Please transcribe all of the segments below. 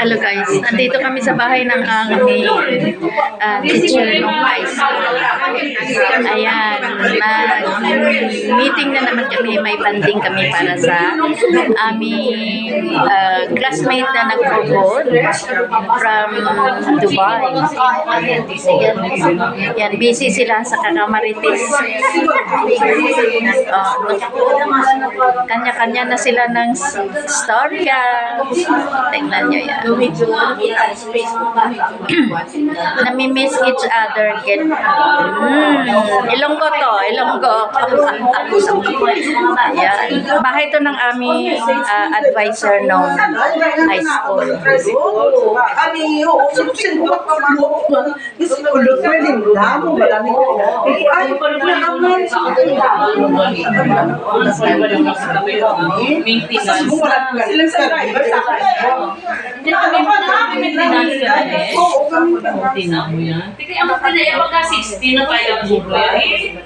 Hello guys, nandito kami sa bahay ng aming uh, teacher ng school. Ayan, mag-meeting na naman kami, may banding kami para sa aming uh, classmate na nag-abroad from Dubai. Yan, busy sila sa kakamarites. Oh, kanya-kanya na sila ng storya. Tingnan nyo yan. Namimiss each other. Get, mm, ilonggo to, ilonggo. Ayan. Bahay to ng aming ah, advisor nung high school. Kami, oo, sinusin ko pa mo. Gusto ko, look, pwede mo na mo, marami ko. Ay, naaman sa Maintenance. Silang sa driver sa kami kami maintenance. Oo, kami. Tingnan mo yan. Tika, ang mga eh, pagka 60 na kaya ang sugar yan.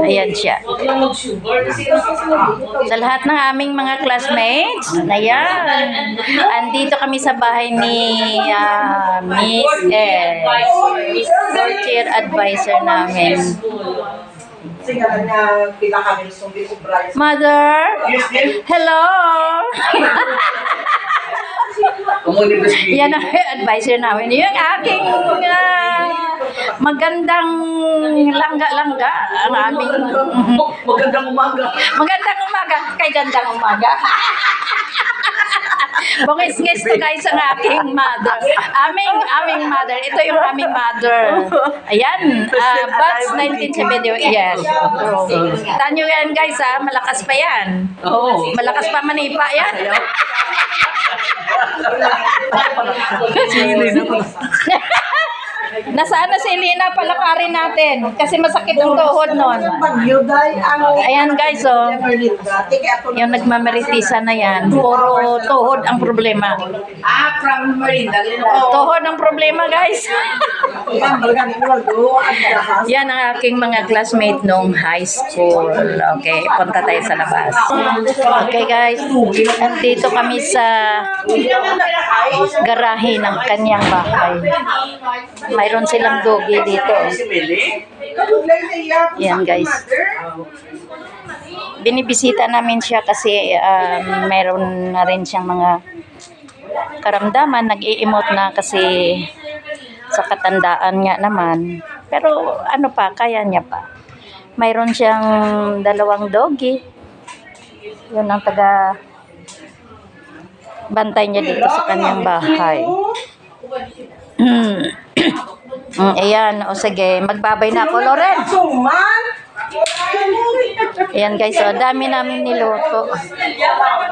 Ayan siya. Huwag lang mag-sugar. Sa lahat ng aming mga classmates, ayan. Andito kami sa bahay ni ah, Miss L. Fourth year advisor namin. Sige, na Mother? Hello? Yan ang advisor namin. Yung aking ah, magandang langga-langga. Ang aming Magandang umaga. magandang umaga. Kay gandang umaga. Bungis-ngis to guys ang aking mother. Aming, aming mother. Ito yung aming mother. Ayan. Uh, Bats 1970. Yes. Tanyo yan guys ha. Malakas pa yan. Oo. Malakas pa manipa yan. Sili na po. Nasaan na si Elena palakarin natin? Kasi masakit ang tuhod nun. Ayan guys, oh. Yung nagmameritisa na yan, puro tuhod ang problema. Ah, from Marinda. Tuhod ang problema guys. Yan ang aking mga classmate nung high school. Okay, punta tayo sa labas. Okay guys, andito kami sa garahe ng kanyang bahay. Mayroon silang dogi dito. Yan guys. Binibisita namin siya kasi um, meron na rin siyang mga karamdaman. Nag-i-emote na kasi sa katandaan nga naman. Pero ano pa, kaya niya pa. Mayroon siyang dalawang doggy. Yun ang taga bantay niya dito sa kanyang bahay. Mm, ayan, o sige, magbabay na ako, Loren. Ayan guys, o dami namin niluto.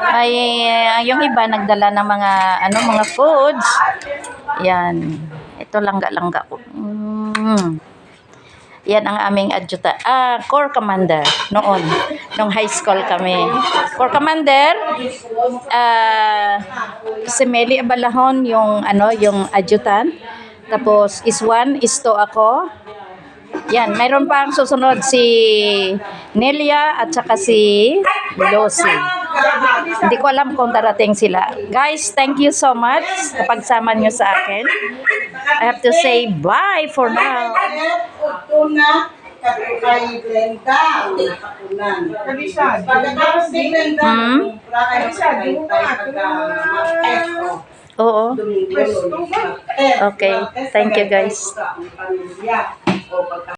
Ay, eh, yung iba nagdala ng mga, ano, mga foods. Ayan, ito langga-langga ko. Mm. Yan ang aming adjutant. Ah, Corps Commander noon. Nung high school kami. Corps Commander, ah, si Meli Abalahon yung, ano, yung adjutant. Tapos, Iswan, Isto ako. Yan, mayroon pa ang susunod si Nelia at saka si Losi. Hindi ko alam kung darating sila. Guys, thank you so much sa pagsama nyo sa akin. I have to say bye for now. Kay Glenda, kapunan. Pagkatapos ni Glenda, Hmm? kay Glenda, pagka Oo. Okay. Thank you, guys.